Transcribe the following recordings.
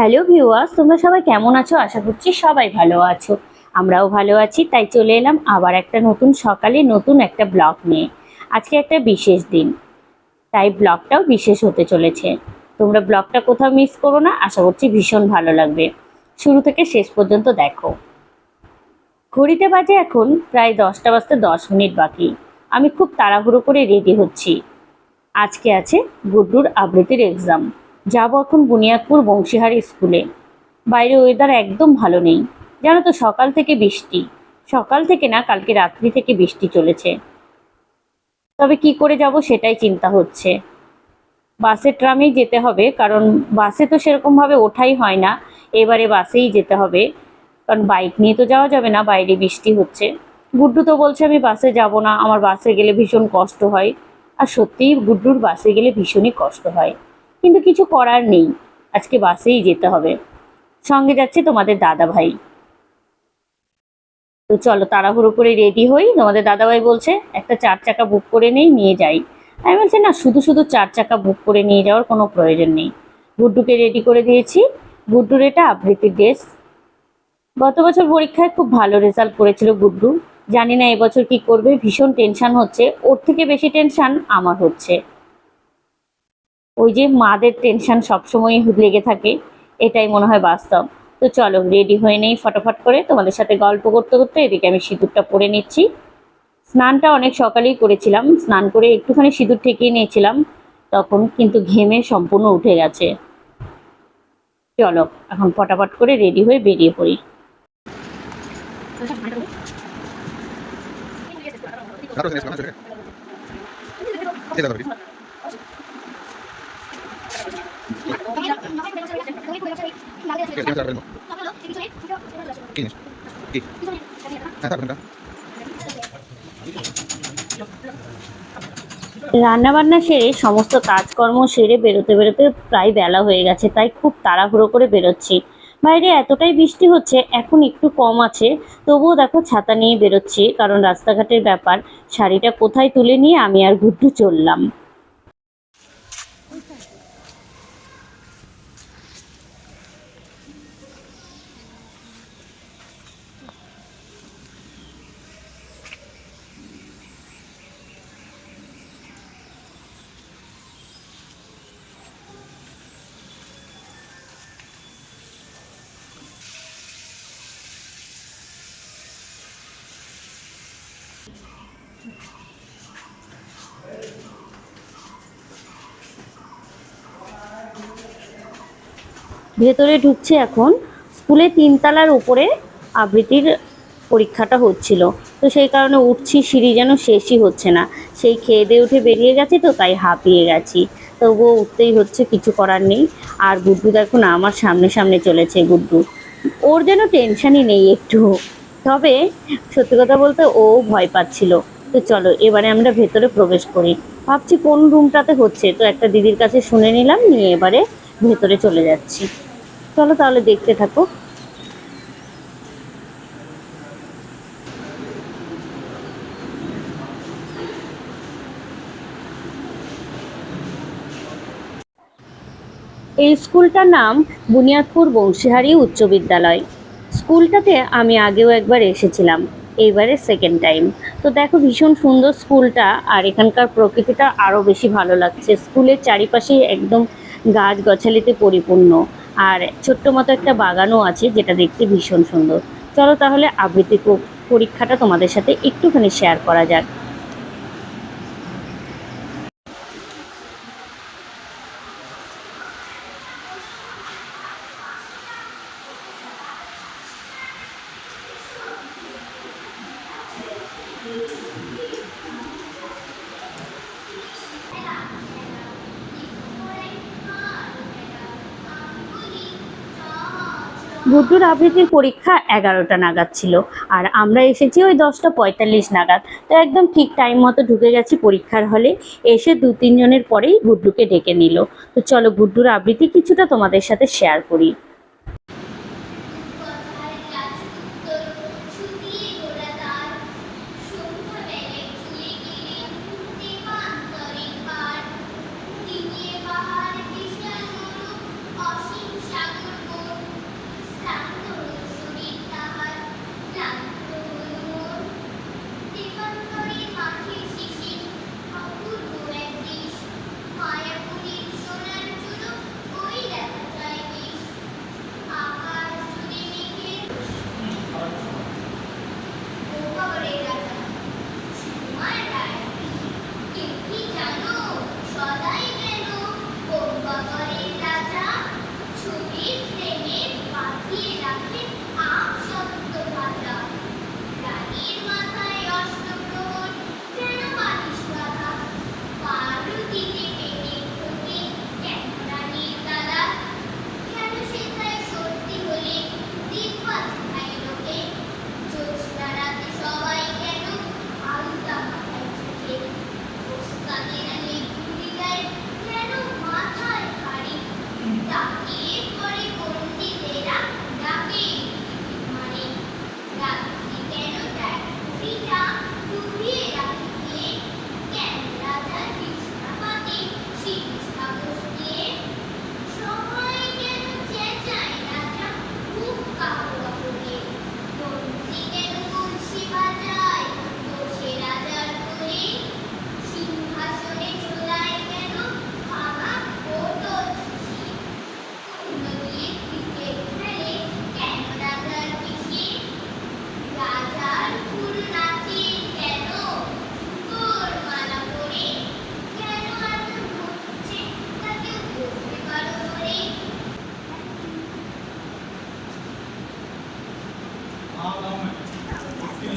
Hello viewers, তোমরা সবাই কেমন আছো? আশা করছি সবাই ভালো আছো। আমরাও ভালো আছি, তাই চলে এলাম আবার একটা নতুন সকালে নতুন একটা ব্লগ নিয়ে। আজকে একটা বিশেষ দিন, তাই ব্লগটাও বিশেষ হতে চলেছে। তোমরা ব্লগটা কোথাও মিস করো না, আশা করছি ভীষণ ভালো লাগবে। শুরু থেকে শেষ পর্যন্ত দেখো। ঘড়িতে বাজে এখন প্রায় দশটা বাজতে দশ মিনিট বাকি। আমি খুব তাড়াহুড়ো করে রেডি হচ্ছি। আজকে আছে গুড্ডুর আবৃত্তির এক্সাম যাব এখন বুনিয়াদপুর বংশীহারি স্কুলে। বাইরে ওয়েদার একদম ভালো নেই। জানো তো সকাল থেকে বৃষ্টি। সকাল থেকে না, কালকে রাত্রি থেকে বৃষ্টি চলেছে। তবে কি করে যাব সেটাই চিন্তা হচ্ছে। বাসে ট্রামেই যেতে হবে, কারণ বাসে তো সেরকমভাবে ওঠাই হয় না। এবারে বাসেই যেতে হবে। কারণ বাইক নিয়ে তো যাওয়া যাবে না, বাইরে বৃষ্টি হচ্ছে। গুড্ডু তো বলছে আমি বাসে যাব না, আমার বাসে গেলে ভীষণ কষ্ট হয়। আর সত্যিই গুড্ডুর বাসে গেলে ভীষণই কষ্ট হয়। কিন্তু কিছু করার নেই। আজকে বাসেই যেতে হবে। সঙ্গে যাচ্ছে তোমাদের দাদা ভাই তো চলো তাড়াহুড়ো করে রেডি হই। তোমাদের দাদাভাই বলছে, একটা চার চাকা বুক করে নেই, নিয়ে যাই। আমি বলছি, না, শুধু শুধু চার চাকা বুক করে নিয়ে যাওয়ার কোনো প্রয়োজন নেই। গুড্ডুকে রেডি করে দিয়েছি। গুড্ডুর এটা আবৃত্তির ড্রেস গত বছর পরীক্ষায় খুব ভালো রেজাল্ট করেছিল গুড্ডু। জানি না এবছর কি করবে, ভীষণ টেনশন হচ্ছে। ওর থেকে বেশি টেনশন আমার হচ্ছে। ওই যে মাদের টেনশন সবসময় লেগে থাকে, এটাই মনে হয় বাস্তব। তো চলো রেডি হয়ে নেই ফটাফট করে। তোমাদের সাথে গল্প করতে করতে এদিকে আমি সিঁদুরটা পরে নিচ্ছি। স্নানটা অনেক সকালেই করেছিলাম। স্নান করে একটুখানি সিঁদুর ঠেকিয়ে নিয়েছিলাম। তখন কিন্তু ঘেমে সম্পূর্ণ উঠে গেছে। চলো, এখন ফটাফট করে রেডি হয়ে বেরিয়ে পড়ি। বান্না সেরে সমস্ত কাজকর্ম সেরে বেরোতে বেরোতে প্রায় বেলা হয়ে গেছে, তাই খুব তাড়াহুড়ো করে বেরোচ্ছি। বাইরে এতটাই বৃষ্টি হচ্ছে, এখন একটু কম আছে, তবুও দেখো ছাতা নিয়ে বেরোচ্ছি, কারণ রাস্তাঘাটের ব্যাপার, শাড়িটা কোথায় তুলে নিয়ে আমি আর ঘুরতে চললাম। ভেতরে ঢুকছে এখন। স্কুলে তিনতলার উপরে আবৃত্তির পরীক্ষাটা হচ্ছিল। তো সেই কারণে উঠছি, সিঁড়ি যেন শেষই হচ্ছে না। সেই খেয়ে দিয়ে উঠে বেরিয়ে গেছি তো তাই হাঁপিয়ে গেছি। তবুও উঠতেই হচ্ছে, কিছু করার নেই। আর গুড্ডু দেখো না, আমার সামনে সামনে চলেছে গুড্ডু। ওর যেন টেনশনই নেই একটু। তবে সত্যি কথা বলতে ও ভয় পাচ্ছিল। তো চলো, এবারে আমরা ভেতরে প্রবেশ করি। ভাবছি কোন রুমটাতে হচ্ছে। তো একটা দিদির কাছে শুনে নিলাম, নিয়ে এবারে ভেতরে চলে যাচ্ছি। চলো তাহলে দেখতে থাকো। এই স্কুলটার নাম বুনিয়াদপুর বংশীহারি উচ্চ বিদ্যালয়। স্কুলটাতে আমি আগেও একবার এসেছিলাম, এইবারে সেকেন্ড টাইম তো দেখো ভীষণ সুন্দর স্কুলটা, আর এখানকার প্রকৃতিটা আরও বেশি ভালো লাগছে। স্কুলের চারিপাশে একদম গাছ গছালিতে পরিপূর্ণ, আর ছোট্ট মতো একটা বাগানও আছে যেটা দেখতে ভীষণ সুন্দর। চলো তাহলে আবৃত্তি পরীক্ষাটা তোমাদের সাথে একটুখানি শেয়ার করা যাক। গুড্ডুর আবৃত্তির পরীক্ষা এগারোটা নাগাদ ছিল, আর আমরা এসেছি ওই দশটা পঁয়তাল্লিশ নাগাদ। তো একদম ঠিক টাইম মতো ঢুকে গেছি পরীক্ষার হলে, এসে দু তিনজনের পরেই গুড্ডুকে ডেকে নিল। তো চলো গুড্ডুর আবৃত্তি কিছুটা তোমাদের সাথে শেয়ার করি।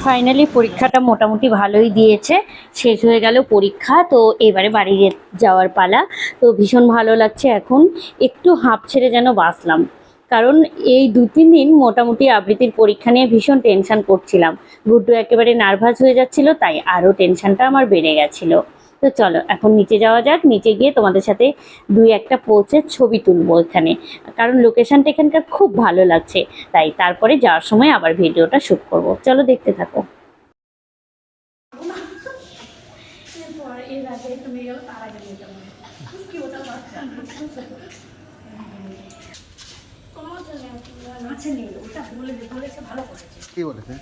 ফাইনালি পরীক্ষাটা মোটামুটি ভালোই দিয়েছে। শেষ হয়ে গেল পরীক্ষা, তো এবারে বাড়ি যাওয়ার পালা। তো ভীষণ ভালো লাগছে এখন। একটু হাঁপ ছেড়ে যেন বাসলাম কারণ এই দু তিন দিন মোটামুটি আবৃত্তির পরীক্ষা নিয়ে ভীষণ টেনশন করছিলাম। গুড্ডু একেবারে নার্ভাস হয়ে যাচ্ছিল, তাই আরও টেনশনটা আমার বেড়ে গেছিল। তো চলো এখন নিচে যাওয়া যাক। নিচে গিয়ে তোমাদের সাথে দুই একটা পৌঁছে ছবি তুলবো এখানে। কারণ লোকেশনটা এখানকার খুব ভালো লাগছে। তাই তারপরে যাওয়ার সময় আবার ভিডিওটা শ্যুট করব। চলো দেখতে থাকো। কি বলেছে?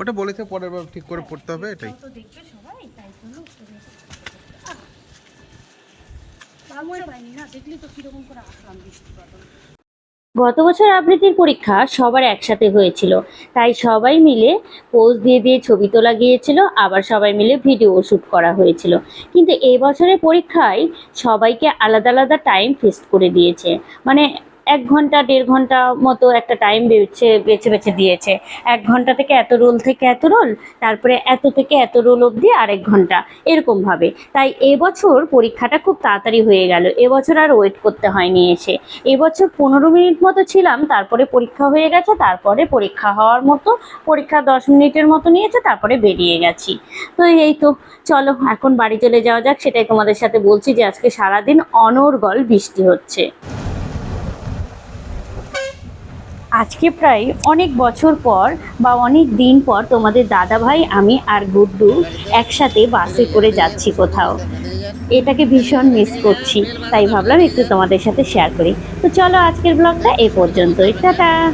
ওটা বলেছে পরের বার ঠিক করে পড়তে হবে এটাই। দেখবে গত বছর আবৃত্তির পরীক্ষা সবার একসাথে হয়েছিল। তাই সবাই মিলে পোজ দিয়ে দিয়ে ছবি তোলা গিয়েছিল, আবার সবাই মিলে ভিডিও শ্যুট করা হয়েছিল। কিন্তু এবছরের পরীক্ষায় সবাইকে আলাদা আলাদা টাইম ফিক্সড করে দিয়েছে। মানে এক ঘণ্টা, দেড় ঘণ্টা মতো একটা টাইম বেছে বেছে বেছে দিয়েছে। এক ঘণ্টা থেকে এত রোল থেকে এত রোল তারপরে এত থেকে এত রোল অবধি আরেক ঘণ্টা। এরকমভাবে তাই এবছর পরীক্ষাটা খুব তাড়াতাড়ি হয়ে গেল। এবছর আর ওয়েট করতে হয়নি এসে। এবছর পনেরো মিনিট মতো ছিলাম, তারপরে পরীক্ষা হয়ে গেছে, তারপরে পরীক্ষা হওয়ার মতো, পরীক্ষা দশ মিনিটের মতো নিয়েছে, তারপরে বেরিয়ে গেছি। তো এই তো, চলো এখন বাড়ি চলে যাওয়া যাক। সেটাই তোমাদের সাথে বলছি যে আজকে সারাদিন অনর্গল বৃষ্টি হচ্ছে। আজকে প্রায় অনেক বছর পর বা অনেক দিন পর তোমাদের দাদাভাই, আমি আর গুড্ডু একসাথে বাসে করে যাচ্ছি কোথাও। এটাকে ভীষণ মিস করছি, তাই ভাবলাম একটু তোমাদের সাথে শেয়ার করি। তো চলো আজকের ব্লগটা এ পর্যন্তই। টাটা!